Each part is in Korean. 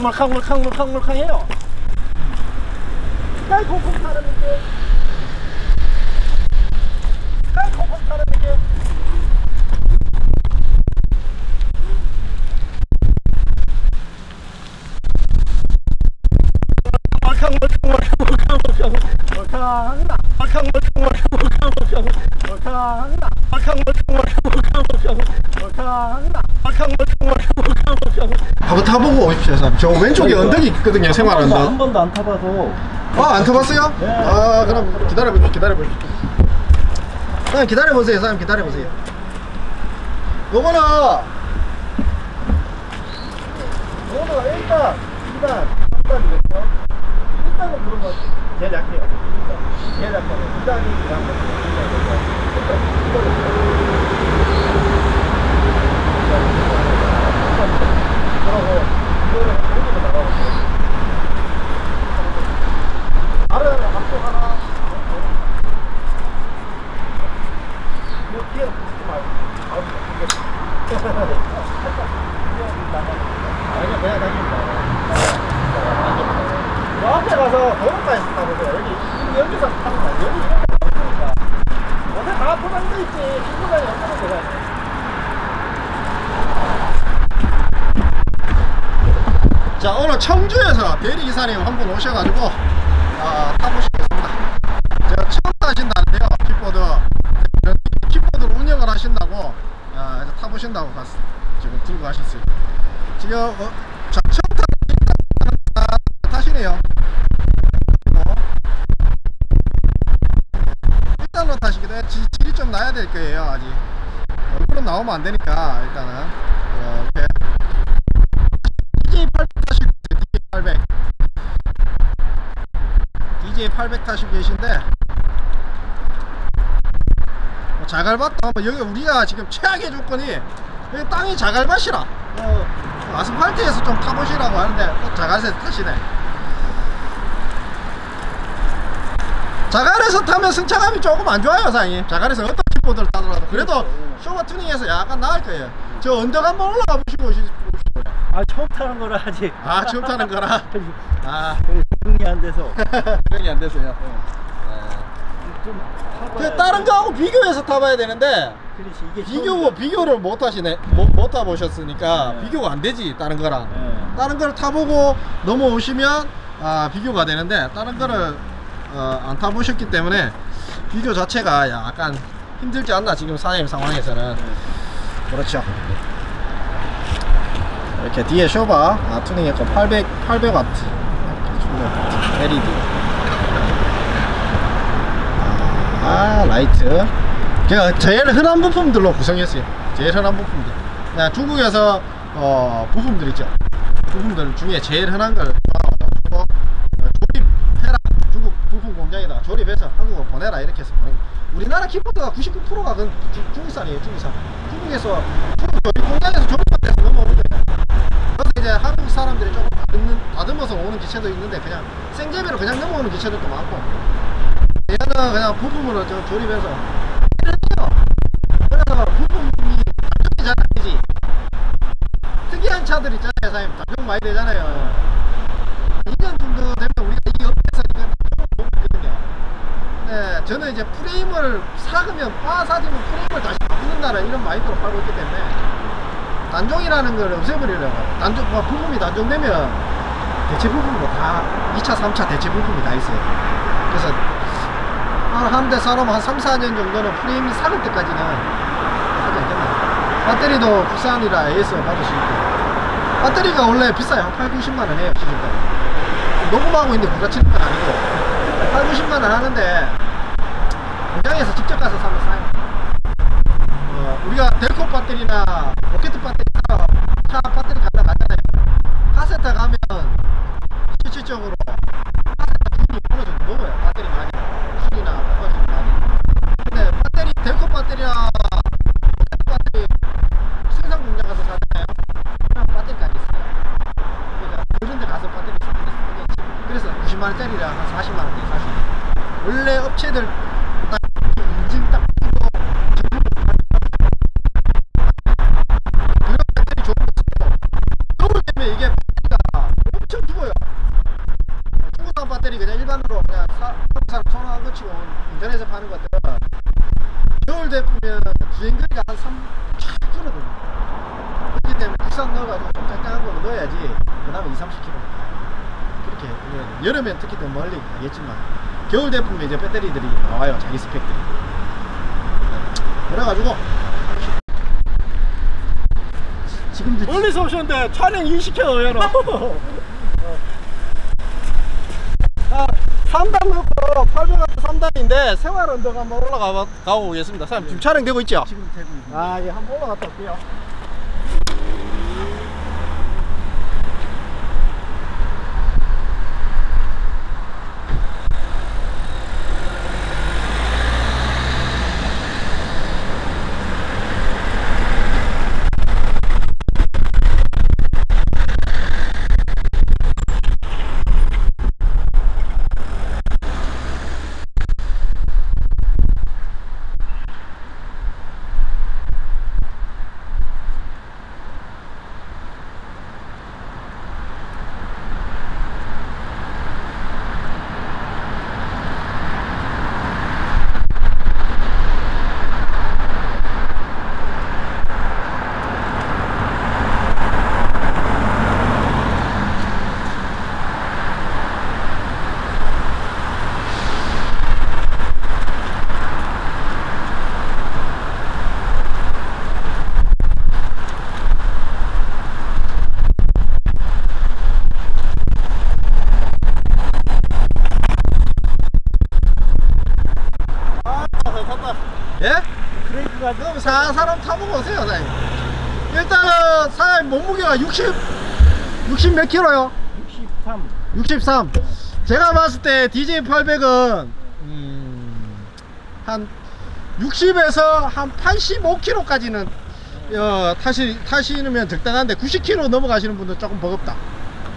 không nó không nó không nó không nó không hết rồi đây cũng cũng 한번 타보고 오십시오. 저 왼쪽에 언덕이 있거든요 생활 한 번도 안 타봐서 아안 타봤어요? 네. 아 그럼 기다려보십시오 기다려보십시오. 사장님 기다려보세요 사장님 기다려보세요. 요거는 요거는 일단 2단 3단이겠죠? 1단은 그런 거 제일 약해요. 1단 제일 약해요. 2단이 약해요 그러고 이거를 여기로 나가보세요 다른 앞쪽 하나 이거 뒤에 붙지 말고 바로 아니 그냥 다닙니다. 저 앞에 가서 도로가에서 타보세요. 여기 여기 여기서 타는 거야. 여기 이런 데 없으니까. 어디 다 포장돼 있지. 신고장이 없는 데가. 자 오늘 청주에서 대리기사님 한 분 오셔가지고 아, 타보시겠습니다. 제가 처음 타신다는데요. 킥보드. 킥보드를 운영을 하신다고 아, 타보신다고 갔, 지금 들고 가셨어요. 지금 어, 자, 처음 타는 타시네요. 어. 일단은 타시기도 해 지- 질이 좀 나야 될 거예요 아직. 얼굴은 나오면 안 되니까 일단은 DJ800 DJ800 타시고 계신데 뭐 자갈밭도 여기 우리가 지금 최악의 조건이 여기 땅이 자갈밭이라. 어, 아스팔트에서 좀 타보시라고 하는데 또 자갈에서 타시네. 자갈에서 타면 승차감이 조금 안 좋아요 사장님. 자갈에서 어떤 킥보드를 타더라도. 그래도 쇼바 튜닝에서 약간 나을 거예요. 저 언덕 한번 올라가 보시고 오시- 오시고요. 아 처음 타는 거라 아직. 아 처음 타는 거라? 아 적응이 안 돼서. 적응이 안 돼서요? 좀 타봐야 그 다른 거하고 비교해서 타봐야 되는데 그렇지 이게 비교 비교를 못 하시네. 못, 못 타보셨으니까 네. 비교가 안 되지 다른 거랑. 네. 다른 거를 타보고 넘어오시면 아 비교가 되는데 다른 거를 어, 안 타보셨기 때문에 비교 자체가 약간 힘들지 않나 지금 사장님 상황에서는. 그렇죠. 이렇게 뒤에 쇼바 아, 튜닝했고 800 800와트 LED 아 라이트. 제가 제일 흔한 부품들로 구성했어요. 제일 흔한 부품들. 그냥 중국에서 어, 부품들 있죠? 부품들 중에 제일 흔한 걸 어, 조립해라 중국 부품 공장에다 조립해서 한국으로 보내라 이렇게 해서 보낸. 우리나라 키보드가 99%가 그 중- 중국산이에요 중국산. 중국에서 중국 공장에서 조립돼서 넘어오는 거예요 그래서 이제 한국 사람들이 조금 다듬어서 오는 기체도 있는데 그냥 생제비로 그냥 넘어오는 기체들도 많고. 얘는 그냥 부품으로 좀 조립해서. 그래서 부품이 단종이 잘 안되지. 특이한 차들 있잖아요 사장님. 단종 많이 되잖아요. 2년 정도 되면 우리가 이 업체에서 이거 단종을 못 있거든요 네, 저는 이제 프레임을 사그면 빠 사주면 프레임을 다시 바꾸는다는 이런 마인드로 팔고 있기 때문에 단종이라는 걸 없애버리려고. 단종, 뭐 부품이 단종되면 대체 부품도 다 2차 3차 대체 부품이 다 있어요. 그래서 한대 사놓으면 한 3, 4년 정도는 프레임이 삭을 때까지는 하지 않겠나. 배터리도 국산이라 AS 받을 수 있고. 배터리가 원래 비싸요. 한 8, 90만원 해요 시중가에 녹음하고 있는데 구라치는 건 아니고. 8, 90만원 하는데 공장에서 직접 가서 사면 싸요. 어, 우리가 델코 배터리나 로켓 배터리 타러 차 배터리 갖다 가잖아요. 카세트 가면 이게 엄청 죽어요. 중고당 배터리 그냥 일반으로 그냥 사, 사람 전화하고 치고 인터넷에 파는 것들은 겨울 되면 주행거리가 한 3, 쫙 줄어듭니다 그렇기 때문에 국산 넣어가지고 좀 짱짱한 걸로 넣어야지 그 다음에 2, 30km 그렇게 보면 예, 여름엔 특히 더 멀리 가겠지만 겨울 되면 이제 배터리들이 나와요. 자기 스펙들이. 그래가지고 지금 이제 멀리서 오셨는데 촬영 인시켜 여러 아, 3단 넣고 800W 3단인데 생활 언덕 한번 올라가 봐- 가고 오겠습니다 사장님 지금 촬영되고 있죠? 지금 되고 있는 아, 예, 한번 올라갔다 올게요. 아, 잘 탔다. 예? 브레이크가 그럼 사 사람 타보고 오세요 사장님 일단은 사장님 몸무게가 60 60 몇 킬로요? 63. 63 제가 봤을 때 DJ800은 음, 한 60에서 한 85km까지는 어, 타시, 타시면 적당한데 90km 넘어가시는 분들 조금 버겁다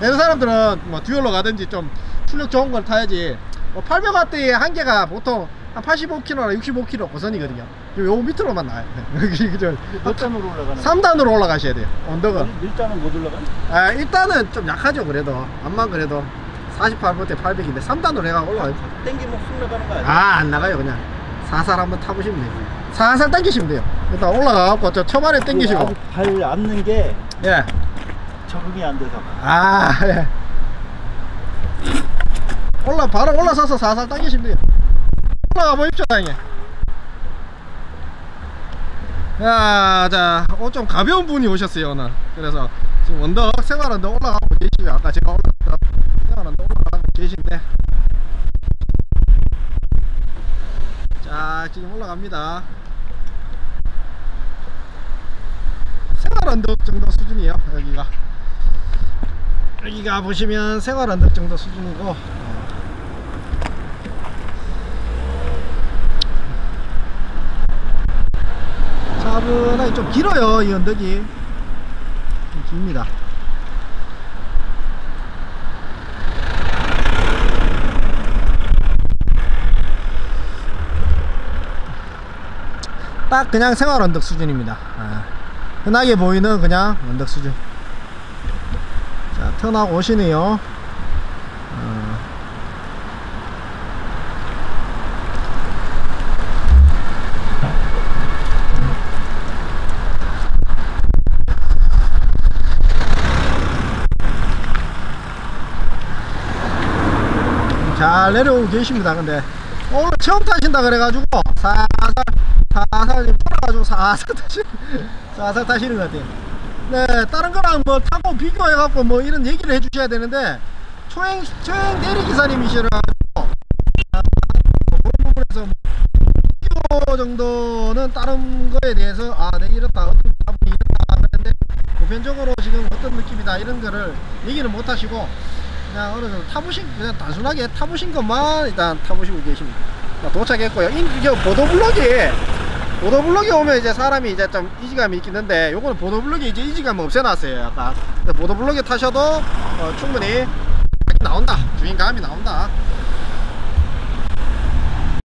이런 사람들은 뭐 듀얼로 가든지 좀 출력 좋은 걸 타야지 뭐 800W의 한계가 보통 한 85km나 65km 고선이거든요 요, 요 밑으로만 나와요 그죠? 몇 단으로 올라가는 3단으로 올라가셔야 돼요 언덕은 1단은 못 올라가네? 아 일단은 좀 약하죠 그래도 암만 그래도 48V 800인데 3단으로 해가 올라가요 땡기면 훅 나가는 거 아니야? 아안 나가요 그냥 살살 한번 타보시면 돼요 살살 당기시면 돼요 일단 올라가갖고 저 초반에 당기시고 발 앉는 게 예. 적응이 안 돼서. 아 예. 올라 바로 올라서서 살살 당기시면 돼요 올라가 보십시오 다행히 야, 자, 어, 좀 가벼운 분이 오셨어요, 오늘. 그래서 지금 언덕, 생활 언덕 올라가고 계시고요. 아까 제가 올라갔다, 생활 언덕 올라가고 계신데. 자, 지금 올라갑니다. 생활 언덕 정도 수준이에요, 여기가. 여기가 보시면 생활 언덕 정도 수준이고. 어. 차분하게 좀 길어요 이 언덕이. 좀 깁니다. 딱 그냥 생활 언덕 수준입니다. 아, 흔하게 보이는 그냥 언덕 수준. 자 턴하고 오시네요 어. 잘 내려오고 계십니다. 근데 오늘 처음 타신다 그래가지고 살살 살살 풀어가지고 살살 타시 살살 타시는 것 같아요. 네 다른 거랑 뭐 타고 비교해갖고 뭐 이런 얘기를 해주셔야 되는데 초행 초행 대리기사님이시라 아, 부분에서 뭐 정도는 다른 거에 대해서 아 네 이렇다 어떤 답이 이렇다 그랬는데 보편적으로 지금 어떤 느낌이다 이런 거를 얘기는 못 하시고 그냥 어느 정도 타보신 그냥 단순하게 타보신 것만 일단 타보시고 계십니다. 자, 도착했고요. 인, 이게 보도블록이 보도블록이 오면 이제 사람이 이제 좀 이지감이 있긴 한데 요거는 보도블록이 이제 이지감 없애놨어요. 약간 보도블록에 타셔도 어, 충분히 나온다. 주인감이 나온다.